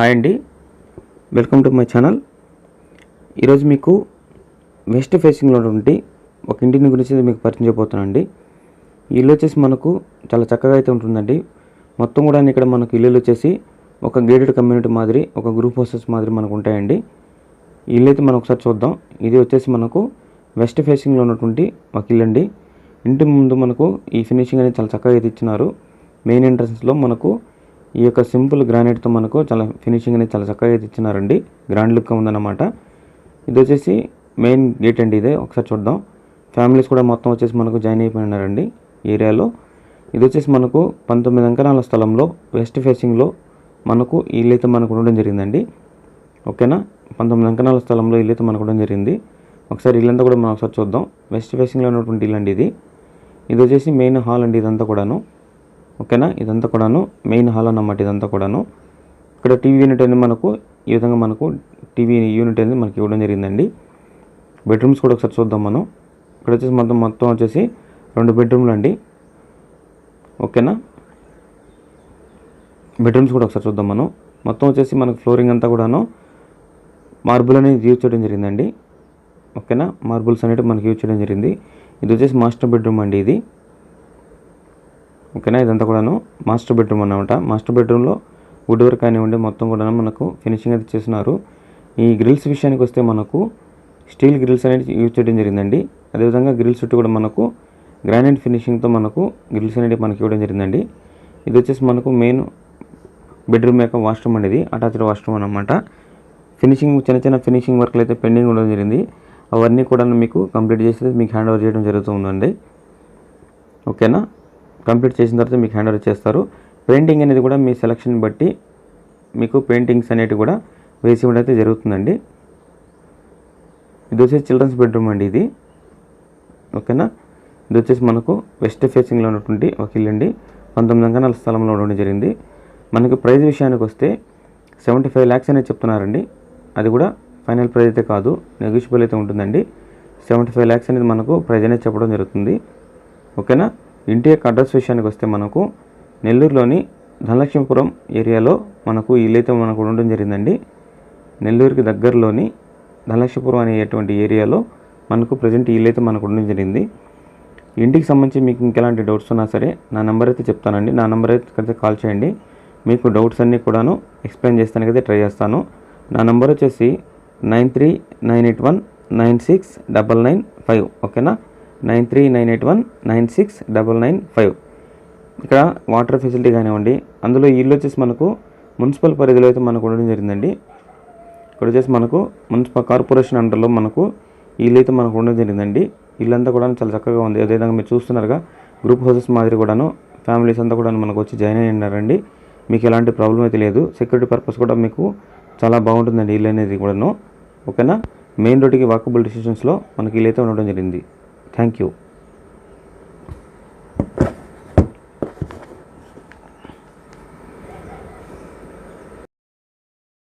Hi అండి. Welcome to my channel. ఈరోజు మీకు వెస్ట్ ఫేసింగ్లో ఉన్నటువంటి ఒక ఇంటిని గురించి మీకు పరిచయం చేయబోతున్నాను అండి ఇల్లు వచ్చేసి మనకు చాలా చక్కగా అయితే ఉంటుందండి. మొత్తం కూడా ఇక్కడ మనకు ఇల్లులు వచ్చేసి ఒక గేటెడ్ కమ్యూనిటీ మాదిరి ఒక గ్రూప్ హౌసెస్ మాదిరి మనకు ఉంటాయండి. ఇల్లు అయితే మనం ఒకసారి చూద్దాం. ఇది వచ్చేసి మనకు వెస్ట్ ఫేసింగ్లో ఉన్నటువంటి ఒక ఇల్లు అండి. ఇంటి ముందు మనకు ఈ ఫినిషింగ్ అనేది చాలా చక్కగా అయితే ఇచ్చినారు. మెయిన్ ఎంట్రన్స్లో మనకు ఈ యొక్క సింపుల్ గ్రానైట్తో మనకు చాలా ఫినిషింగ్ అనేది చాలా చక్కగా అయితే ఇచ్చినారండి. గ్రాండ్ లుక్గా ఉందన్నమాట. ఇది వచ్చేసి మెయిన్ గేట్ అండి ఇదే. ఒకసారి చూద్దాం. ఫ్యామిలీస్ కూడా మొత్తం వచ్చేసి మనకు జాయిన్ అయిపోయినారండి ఏరియాలో. ఇది వచ్చేసి మనకు పంతొమ్మిది అంకణాల స్థలంలో వెస్ట్ ఫేసింగ్లో మనకు ఈ ఇల్లు అయితే మనకు ఉండడం జరిగిందండి. ఓకేనా? పంతొమ్మిది అంకణాల స్థలంలో ఇల్లు అయితే మనకు ఉండడం జరిగింది. ఒకసారి ఇల్లంతా కూడా మనం ఒకసారి చూద్దాం. వెస్ట్ ఫేసింగ్లో ఉన్నటువంటి ఇల్లు అండి ఇది. ఇది వచ్చేసి మెయిన్ హాల్ అండి ఇదంతా కూడాను. ఓకేనా? ఇదంతా కూడాను మెయిన్ హాల్ అన్నమాట ఇదంతా కూడాను. ఇక్కడ టీవీ యూనిట్ అనేది మనకు ఈ విధంగా మనకు టీవీ యూనిట్ అనేది మనకి ఇవ్వడం జరిగిందండి. బెడ్రూమ్స్ కూడా ఒకసారి చూద్దాం మనం. ఇక్కడ వచ్చేసి మొత్తం మొత్తం వచ్చేసి రెండు బెడ్రూమ్లు అండి. ఓకేనా? బెడ్రూమ్స్ కూడా ఒకసారి చూద్దాం మనం. మొత్తం వచ్చేసి మనకు ఫ్లోరింగ్ అంతా కూడాను మార్బుల్ అనేది యూజ్ చేయడం జరిగిందండి. ఓకేనా? మార్బుల్స్ అనేవి మనకి యూజ్ చేయడం జరిగింది. ఇది వచ్చేసి మాస్టర్ బెడ్రూమ్ అండి ఇది. ఓకేనా? ఇదంతా కూడాను మాస్టర్ బెడ్రూమ్ అన్నమాట. మాస్టర్ బెడ్రూమ్లో వుడ్ వర్క్ కానివ్వండి మొత్తం కూడా మనకు ఫినిషింగ్ అయితే చేస్తున్నారు. ఈ గ్రిల్స్ విషయానికి వస్తే మనకు స్టీల్ గ్రిల్స్ అనేది యూజ్ చేయడం జరిగిందండి. అదేవిధంగా గ్రిల్స్ చుట్టూ కూడా మనకు గ్రానైట్ ఫినిషింగ్తో మనకు గ్రిల్స్ అనేది మనకి ఇవ్వడం జరిగిందండి. ఇది వచ్చేసి మనకు మెయిన్ బెడ్రూమ్ యొక్క వాష్రూమ్ అనేది అటాచ్డ్ వాష్రూమ్ అనమాట ఫినిషింగ్ చిన్న చిన్న ఫినిషింగ్ వర్క్లు అయితే పెండింగ్ ఉండడం జరిగింది. అవన్నీ కూడా మీకు కంప్లీట్ చేసి మీకు హ్యాండ్ ఓవర్ చేయడం జరుగుతుందండి ఓకేనా? కంప్లీట్ చేసిన తర్వాత మీకు హ్యాండ్ ఓవర్ చేస్తారు. పెయింటింగ్ అనేది కూడా మీ సెలక్షన్ బట్టి మీకు పెయింటింగ్స్ అనేటివి కూడా వేసి ఇవ్వడం అయితే జరుగుతుందండి. ఇది వచ్చేసి చిల్డ్రన్స్ బెడ్రూమ్ అండి ఇది. ఓకేనా? ఇది వచ్చేసి మనకు వెస్ట్ ఫేసింగ్లో ఉన్నటువంటి ఒక ఇల్లు అండి. పంతొమ్మిది అంకణాల స్థలంలో ఉండడం జరిగింది. మనకి ప్రైజ్ విషయానికి వస్తే సెవెంటీ ఫైవ్ ల్యాక్స్ అనేది చెప్తున్నారండి. అది కూడా ఫైనల్ ప్రైజ్ అయితే కాదు నెగోషియబుల్ అయితే ఉంటుందండి. సెవెంటీ ఫైవ్ ల్యాక్స్ అనేది మనకు ప్రైజ్ అనేది చెప్పడం జరుగుతుంది. ఓకేనా? ఇంటి యొక్క అడ్రస్ విషయానికి వస్తే మనకు నెల్లూరులోని ధనలక్ష్మీపురం ఏరియాలో మనకు ఇల్లు మనకు ఉండడం జరిగిందండి. నెల్లూరుకి దగ్గరలోని ధనలక్ష్మీపురం అనేటువంటి ఏరియాలో మనకు ప్రజెంట్ ఇల్లు అయితే మనకు ఉండడం జరిగింది. ఇంటికి సంబంధించి మీకు ఇంకెలాంటి డౌట్స్ ఉన్నా సరే నా నెంబర్ అయితే చెప్తానండి. నా నెంబర్ అయితే కాల్ చేయండి. మీకు డౌట్స్ అన్నీ కూడాను ఎక్స్ప్లెయిన్ చేస్తానికైతే ట్రై చేస్తాను. నా నెంబర్ వచ్చేసి nine three nine eight one nine six double nine five ఓకేనా? Nine three nine eight one nine six double nine five. ఇక్కడ వాటర్ ఫెసిలిటీ కానివ్వండి అందులో ఇల్లు వచ్చేసి మనకు మున్సిపల్ పరిధిలో అయితే మనకు ఉండడం జరిగిందండి. ఇక్కడ వచ్చేసి మనకు మున్సిపల్ కార్పొరేషన్ అండర్లో మనకు ఇల్లు అయితే మనకు ఉండడం జరిగిందండి. ఇల్లంతా కూడా చాలా చక్కగా ఉంది. అదేవిధంగా మీరు చూస్తున్నారుగా గ్రూప్ హౌసెస్ మాదిరి కూడాను ఫ్యామిలీస్ అంతా కూడా మనకు వచ్చి జాయిన్ అయ్యి ఉన్నారండి. మీకు ఎలాంటి ప్రాబ్లం అయితే లేదు. సెక్యూరిటీ పర్పస్ కూడా మీకు చాలా బాగుంటుందండి ఇల్లు అనేది కూడాను. ఓకేనా? మెయిన్ రోడ్డుకి వాకబుల్ డిసిషన్స్లో మనకి ఇల్లు అయితే ఉండడం జరిగింది. Thank you.